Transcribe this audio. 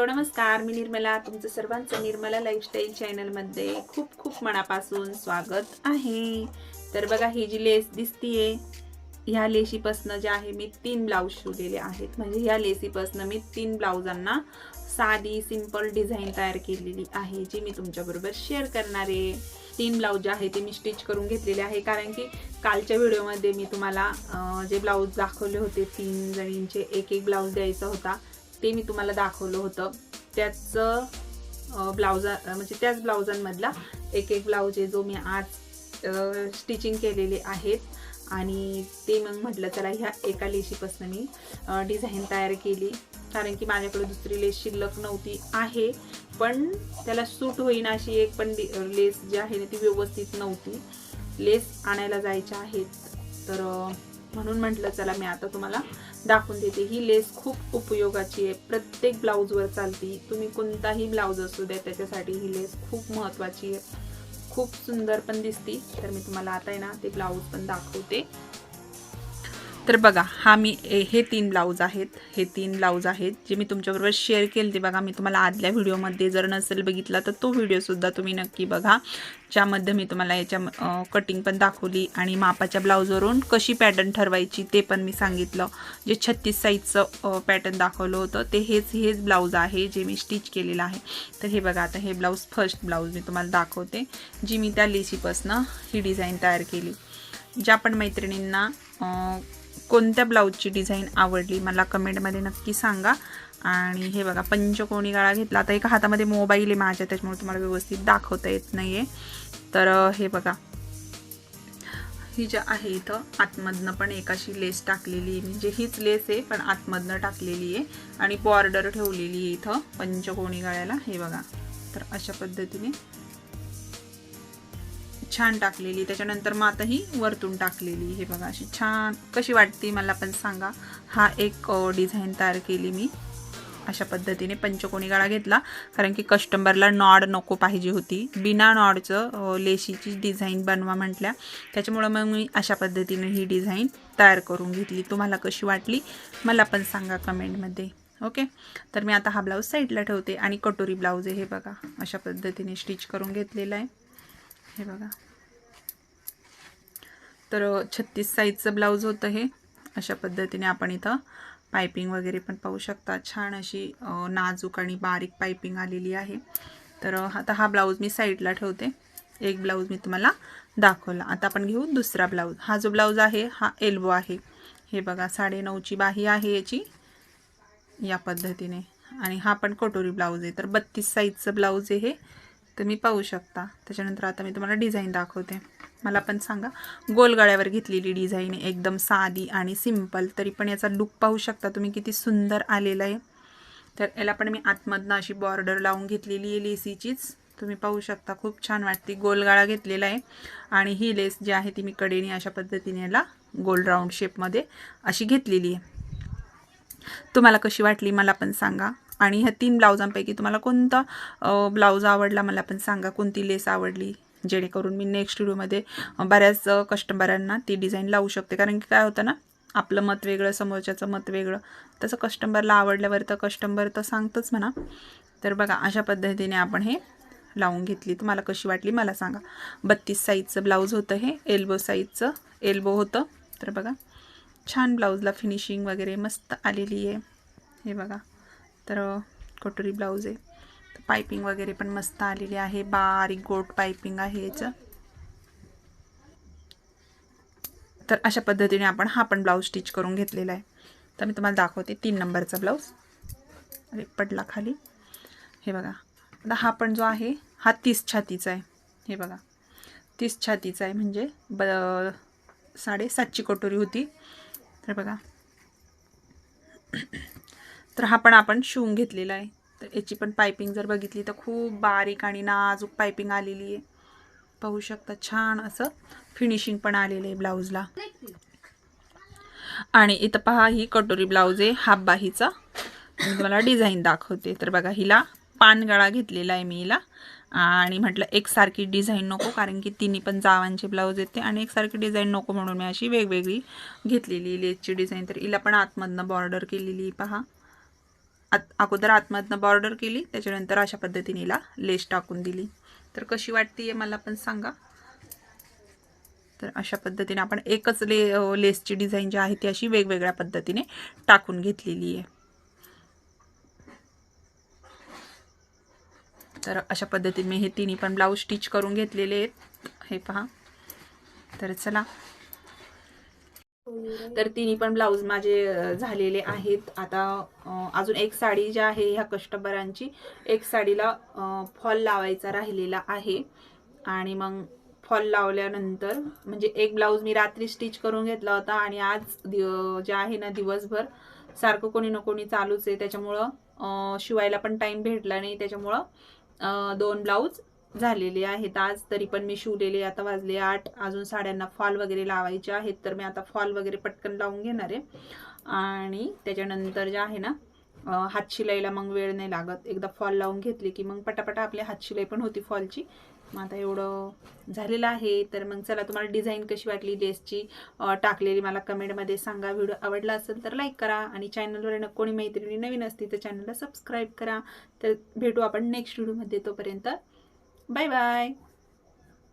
Hello नमस्कार मी निर्मला तुमचं सर्वांचं निर्मला लाईफस्टाईल चॅनलमध्ये खूप खूप मनापासून स्वागत आहे. तर बघा ही जी लेस दिसतीये ह्या लेशीपासनं जे आहे मी तीन ब्लाऊज शिवलेले आहेत. म्हणजे ह्या लेसीपासनं मी तीन ब्लाऊजांना साधी सिंपल डिझाईन तयार केलेली आहे जी मी तुमच्याबरोबर शेअर करणार आहे. तीन ब्लाऊज जे आहे ते मी स्टिच करून घेतलेले आहे कारण की कालच्या व्हिडिओमध्ये मी तुम्हाला जे ब्लाऊज दाखवले होते तीन जणींचे एक एक ब्लाऊज द्यायचा होता. ते मी तुम्हाला दाखवलं होतं. त्याचं ब्लाउजा म्हणजे त्याच ब्लाउजांमधला एक एक ब्लाऊज आहे जो मी आज स्टिचिंग केलेले आहेत. आणि ते मग म्हटलं चला ह्या एका लेशीपासून मी डिझाईन तयार केली. कारण की माझ्याकडे दुसरी लेस शिल्लक नव्हती आहे. पण त्याला सूट होईन अशी एक पण डि- लेस जी आहे ना ती व्यवस्थित नव्हती. लेस आणायला जायच्या आहेत. तर म्हणून म्हटलं चला मी आता तुम्हाला दाखवून देते. ही लेस खूप उपयोगाची आहे. प्रत्येक ब्लाऊजवर चालती. तुम्ही कोणताही ब्लाऊज असू द्या त्याच्यासाठी ही लेस खूप महत्त्वाची आहे. खूप सुंदर पण दिसती. तर मी तुम्हाला आता आहे ना ते ब्लाऊज पण दाखवते. तर बघा हा मी ए- हे तीन ब्लाऊज आहेत हे तीन ब्लाऊज आहेत जे मी तुमच्याबरोबर शेअर केले ते बघा मी तुम्हाला आदल्या व्हिडिओमध्ये जर नसेल बघितला तर तो व्हिडिओसुद्धा तुम्ही नक्की बघा ज्यामध्ये मी तुम्हाला याच्या कटिंग पण दाखवली आणि मापाच्या ब्लाऊजवरून कशी पॅटर्न ठरवायची ते पण मी सांगितलं. जे छत्तीस साईजचं पॅटर्न दाखवलं होतं ते हेच हेच ब्लाऊज आहे जे मी स्टिच केलेलं आहे. तर हे बघा आता हे ब्लाऊज फर्स्ट ब्लाऊज मी तुम्हाला दाखवते जी मी त्या लेसीपासनं ही डिझाईन तयार केली. ज्या पण मैत्रिणींना कोणत्या ब्लाऊजची डिझाईन आवडली मला कमेंटमध्ये नक्की सांगा. आणि हे बघा पंचकोणी गाळा घेतला. आता एका हातामध्ये मोबाईल आहे माझ्या त्याच्यामुळे तुम्हाला व्यवस्थित दाखवता येत नाही आहे तर हे बघा. ही जी आहे इथं आतमधनं पण एक अशी लेस टाकलेली आहे म्हणजे हीच लेस आहे पण आतमधनं टाकलेली आहे. आणि बॉर्डर ठेवलेली आहे इथं पंचकोणी गाळ्याला. हे बघा. तर अशा पद्धतीने छान टाकलेली. त्याच्यानंतर मग आता ही वरतून टाकलेली. हे बघा अशी छान कशी वाटते मला पण सांगा. हा एक डिझाईन तयार केली मी. अशा पद्धतीने पंचकोणी गळा घेतला. कारण की कस्टमरला नॉड नको पाहिजे होती. बिना नॉडचं लेशीची डिझाईन बनवा म्हटल्या. त्याच्यामुळं मग मी अशा पद्धतीने ही डिझाईन तयार करून घेतली. तुम्हाला कशी वाटली मला पण सांगा कमेंटमध्ये. ओके? तर मी आता हा ब्लाऊज साईडला ठेवते. आणि कटोरी ब्लाऊज आहे हे बघा. अशा पद्धतीने स्टिच करून घेतलेला आहे. हे बघा. तर छत्तीस साईजचं ब्लाऊज होतं हे. अशा पद्धतीने आपण इथं पायपिंग वगैरे पण पाहू शकता. छान अशी नाजूक आणि बारीक पायपिंग आलेली आहे. तर आता हा ब्लाऊज मी साईडला ठेवते. एक ब्लाऊज मी तुम्हाला दाखवला. आता आपण घेऊ दुसरा ब्लाऊज हा जो ब्लाऊज आहे हा एल्बो आहे. हे बघा साडेनऊची बाही आहे याची. या पद्धतीने. आणि हा पण कटोरी ब्लाऊज आहे. तर बत्तीस साईजचं ब्लाऊज आहे हे. तुम्ही पाहू शकता. त्याच्यानंतर आता मी तुम्हाला डिझाईन दाखवते. मला पण सांगा. गोलगाळ्यावर घेतलेली डिझाईन आहे. एकदम साधी आणि सिंपल तरी पण याचा लुक पाहू शकता तुम्ही किती सुंदर आलेला आहे. तर याला पण मी आतमधनं अशी बॉर्डर लावून घेतलेली आहे लेसीचीच तुम्ही पाहू शकता. खूप छान वाटते. गोलगाळा घेतलेला आहे. आणि ही लेस जी आहे ती मी कडेने अशा पद्धतीने याला गोल राऊंड शेपमध्ये अशी घेतलेली आहे. तुम्हाला कशी वाटली मला पण सांगा. आणि ह्या तीन ब्लाऊजांपैकी तुम्हाला कोणता ब्लाऊज आवडला मला पण सांगा. कोणती लेस आवडली? जेणेकरून मी नेक्स्ट व्हिडिओमध्ये बऱ्याच कस्टमरांना ती डिझाईन लावू शकते. कारण की काय होतं ना आपलं मत वेगळं समोरच्याचं मत वेगळं. तसं कस्टमरला आवडल्यावर तर कस्टमर तर सांगतच म्हणा. तर बघा अशा पद्धतीने आपण हे लावून घेतली. तुम्हाला कशी वाटली मला सांगा. बत्तीस साईजचं ब्लाऊज होतं हे एल्बो साईजचं एल्बो होतं. तर बघा छान ब्लाऊजला फिनिशिंग वगैरे मस्त आलेली आहे. हे बघा. तर कटोरी ब्लाऊज आहे. तर पायपिंग वगैरे पण मस्त आलेली आहे. बारीक गोट पायपिंग आहे याचं. तर अशा पद्धतीने आपण हा पण ब्लाऊज स्टिच करून घेतलेला आहे. तर मी तुम्हाला दाखवते तीन नंबरचा ब्लाऊज. अरे पडला खाली. हे बघा. आता हा पण जो आहे हा तीस छातीचा आहे. हे बघा. तीस छातीचा आहे म्हणजे ब साडेसातची कटोरी होती. तर बघा. तर हा पण आपण शिवून घेतलेला आहे. तर याची पण पायपिंग जर बघितली तर खूप बारीक आणि नाजूक पायपिंग आलेली आहे. पाहू शकता छान असं फिनिशिंग पण आलेलं आहे ब्लाऊजला. आणि इथं पहा ही कटोरी ब्लाऊज आहे हाफ बाहीचा मी तुम्हाला डिझाईन दाखवते. तर बघा हिला पानगळा घेतलेला आहे मी हिला. आणि म्हटलं एकसारखी डिझाईन नको कारण की तिन्ही पण जावांचे ब्लाऊज येते आणि एकसारखी डिझाईन नको म्हणून मी अशी वेगवेगळी घेतलेली लेसची डिझाईन तर हिला पण आतमधनं बॉर्डर केलेली आहे पहा. आत अगोदर आतमधनं बॉर्डर केली त्याच्यानंतर अशा पद्धतीने हिला लेस टाकून दिली. तर कशी वाटते मला पण सांगा. तर अशा पद्धतीने आपण एकच ले लेसची डिझाईन जी आहे ती अशी वेगवेगळ्या पद्धतीने टाकून घेतलेली आहे. तर अशा पद्धतीने मी हे तिन्ही पण ब्लाऊज स्टिच करून घेतलेले आहेत. हे पहा. तर चला. तर तिन्ही पण ब्लाऊज माझे झालेले आहेत. आता अजून एक साडी जी आहे ह्या कस्टमरांची एक साडीला फॉल लावायचा राहिलेला आहे. आणि मग फॉल लावल्यानंतर म्हणजे एक ब्लाऊज मी रात्री स्टिच करून घेतला होता आणि आज जे आहे ना दिवसभर सारखं कोणी ना कोणी चालूच आहे. त्याच्यामुळं शिवायला पण टाईम भेटला नाही. त्याच्यामुळं दोन ब्लाऊज झालेले आहेत. आज तरी पण मी शिवलेले आता वाजले आठ. अजून साड्यांना फॉल वगैरे लावायचे आहेत. तर मी आता फॉल वगैरे पटकन लावून घेणार आहे. आणि त्याच्यानंतर जे आहे ना हात शिलाईला मग वेळ नाही लागत. एकदा फॉल लावून घेतली की मग पटापटा आपली हातशिलाई पण होती फॉलची. मग आता एवढं झालेलं आहे. तर मग चला तुम्हाला डिझाईन कशी वाटली लेसची टाकलेली मला कमेंटमध्ये सांगा. व्हिडिओ आवडला असेल तर लाईक करा. आणि चॅनलवर न कोणी मैत्रिणी नवीन असतील तर चॅनलला सबस्क्राईब करा. तर भेटू आपण नेक्स्ट व्हिडिओमध्ये. तोपर्यंत Bye-bye.